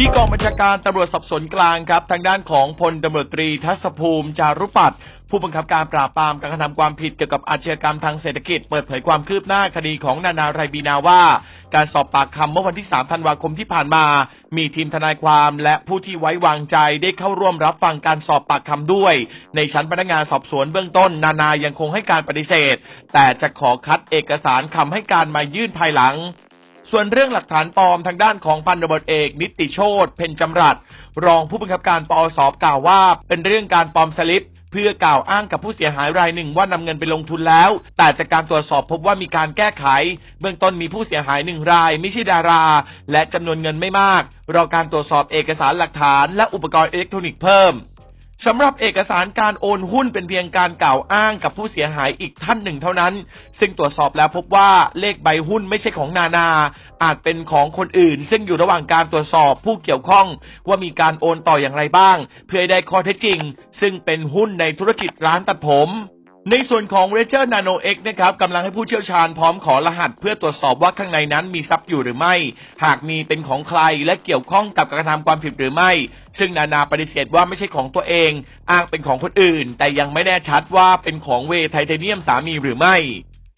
ที่กองบัญชาการตำรวจสอบสวนกลางครับ ทางด้านของพลตำรวจตรีทัศภูมิจารุปัตย์ผู้บังคับการปราบปรามการกระทำความผิดเกี่ยวกับอาชญากรรมทางเศรษฐกิจเปิดเผยความคืบหน้าคดีของนานาไรบีนาว่า การสอบปากคำเมื่อวันที่ 3 ธันวาคมที่ผ่านมา มีทีมทนายความและผู้ที่ไว้วางใจได้เข้าร่วมรับฟังการสอบปากคำด้วย ในชั้นพนักงานสอบสวนเบื้องต้น นานายังคงให้การปฏิเสธ แต่จะขอคัดเอกสารคำให้การมายื่นภายหลัง ส่วนเรื่องหลักฐานปลอมทางด้านของพันตำรวจเอก นิติโชตเพ็ญจำรัดรองผู้บังคับการปอสกล่าวว่า เป็นเรื่องการปลอมสลิป เพื่อกล่าวอ้างกับผู้เสียหายรายหนึ่งว่านำเงินไปลงทุนแล้ว แต่จากการตรวจสอบพบว่ามีการแก้ไข เบื้องต้นมีผู้เสียหายหนึ่งราย ไม่ใช่ดารา และจำนวนเงินไม่มาก รอการตรวจสอบเอกสารหลักฐาน และอุปกรณ์อิเล็กทรอนิกส์เพิ่ม สำหรับเอกสารการโอนหุ้นเป็นเพียงการกล่าวอ้างกับผู้เสียหายอีกท่านหนึ่งเท่านั้น ซึ่งตรวจสอบแล้วพบว่าเลขใบหุ้นไม่ใช่ของนานา อาจเป็นของคนอื่น ซึ่งอยู่ระหว่างการตรวจสอบผู้เกี่ยวข้อง ว่ามีการโอนต่ออย่างไรบ้าง เพื่อให้ได้ข้อเท็จจริง ซึ่งเป็นหุ้นในธุรกิจร้านตัดผม ในส่วนของ r a g e r Nano X นะครับกำลังให้ผู้เชี่ยวชาญพร้อมขอรหัส เพื่อตรวจสอบว่าข้างในนั้นมีทรัพย์อยู่หรือไม่ หากมีเป็นของใครและเกี่ยวข้องกับการกระทำความผิดหรือไม่ ซึ่งนานาปฏิเสธว่าไม่ใช่ของตัวเอง อ้างเป็นของคนอื่น แต่ยังไม่แน่ชัดว่าเป็นของเวไทเทเนียมสามีหรือไม่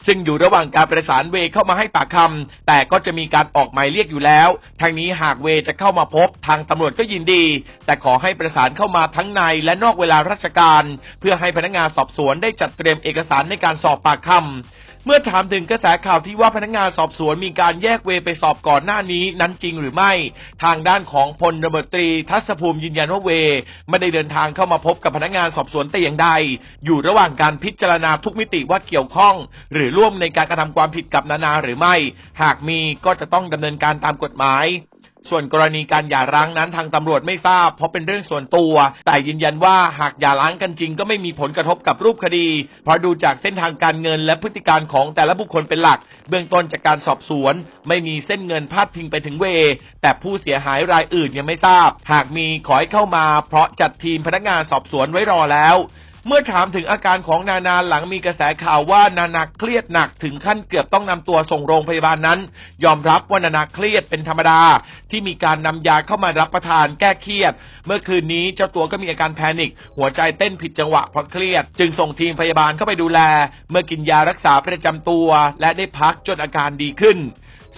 ซึ่งอยู่ระหว่างการประสานเวเข้ามาให้ปากคำแต่ก็จะมีการออกหมายเรียกอยู่แล้ว ทางนี้หากเวจะเข้ามาพบทางตำรวจก็ยินดี แต่ขอให้ประสานเข้ามาทั้งในและนอกเวลาราชการ เพื่อให้พนักงานสอบสวนได้จัดเตรียมเอกสารในการสอบปากคำ เมื่อถามถึงกระแสข่าวที่ว่าพนักงานสอบสวนมีการแยกเวไปสอบก่อนหน้านี้นั้นจริงหรือไม่ ทางด้านของพลระเบิดตรีทัศภูมิยืนยันว่าเว ไม่ได้เดินทางเข้ามาพบกับพนักงานสอบสวนแต่อย่างใด อยู่ระหว่างการพิจารณาทุกมิติว่าเกี่ยวข้อง หรือร่วมในการกระทำความผิดกับนานาหรือไม่ หากมีก็จะต้องดำเนินการตามกฎหมาย ส่วนกรณีการหย่าร้างนั้นทางตำรวจไม่ทราบ เพราะเป็นเรื่องส่วนตัว แต่ยืนยันว่าหากหย่าร้างกันจริงก็ไม่มีผลกระทบกับรูปคดี เพราะดูจากเส้นทางการเงินและพฤติการของแต่ละบุคคลเป็นหลัก เบื้องต้นจากการสอบสวน ไม่มีเส้นเงินพาดพิงไปถึงเว แต่ผู้เสียหายรายอื่นยังไม่ทราบ หากมีขอให้เข้ามา เพราะจัดทีมพนักงานสอบสวนไว้รอแล้ว เมื่อถามถึงอาการของนานาหลังมีกระแสข่าวว่านานาเครียดหนักถึงขั้นเกือบต้องนำตัวส่งโรงพยาบาลนั้น ยอมรับว่านานาเครียดเป็นธรรมดา ที่มีการนำยาเข้ามารับประทานแก้เครียด เมื่อคืนนี้เจ้าตัวก็มีอาการแพนิค หัวใจเต้นผิดจังหวะเพราะเครียด จึงส่งทีมพยาบาลเข้าไปดูแล เมื่อกินยารักษาประจำตัว และได้พักจนอาการดีขึ้น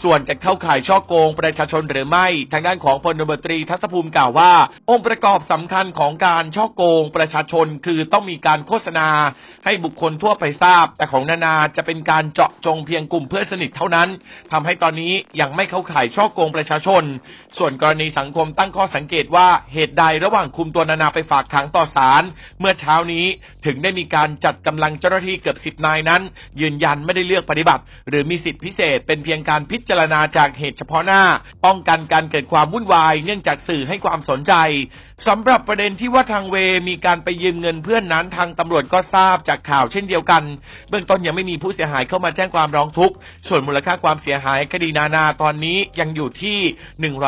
ส่วนจะเข้าข่ายช่อโกงประชาชนหรือไม่ ทางด้านของพลตำรวจตรีทัศภูมิกล่าวว่า องค์ประกอบสำคัญของการช่อโกงประชาชนคือต้องมีการโฆษณา ให้บุคคลทั่วไปทราบ แต่ของนานาจะเป็นการเจาะจงเพียงกลุ่มเพื่อนสนิทเท่านั้นทำให้ตอนนี้ยังไม่เข้าข่ายช่อโกงประชาชน ส่วนกรณีสังคมตั้งข้อสังเกตว่าเหตุใดระหว่างคุมตัวนานาไปฝากขังต่อศาลเมื่อเช้านี้ถึงได้มีการจัดกำลังเจ้าหน้าที่เกือบสิบนายนั้น ยืนยันไม่ได้เลือกปฏิบัติ หรือมีสิทธิพิเศษเป็นเพียงการพิจารณาจากเหตุเฉพาะหน้า ป้องกันการเกิดความวุ่นวาย เนื่องจากสื่อให้ความสนใจสำหรับประเด็นที่ว่าทางเวมีการไปยืมเงินเพื่อนนั้นทางตำรวจก็ทราบจากข่าวเช่นเดียวกัน เบื้องต้นยังไม่มีผู้เสียหายเข้ามาแจ้งความร้องทุกข์ ส่วนมูลค่าความเสียหายคดีนานาตอนนี้ยังอยู่ที่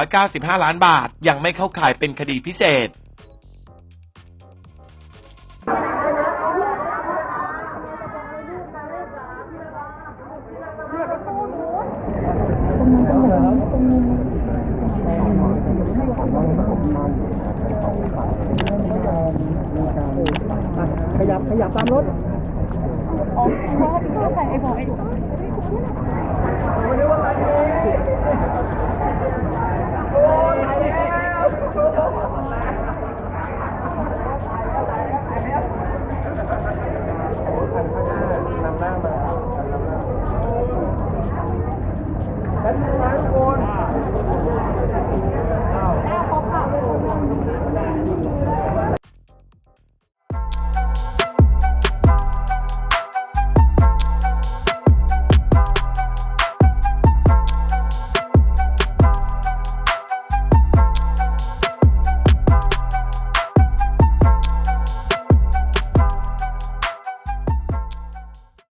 195 ล้านบาท ยังไม่เข้าข่ายเป็นคดีพิเศษ ขยับขยับตามรถ อ๋อเพราะเพราะใครไอ้บอย และทีมงานทุกคนหน้าพบค่ะ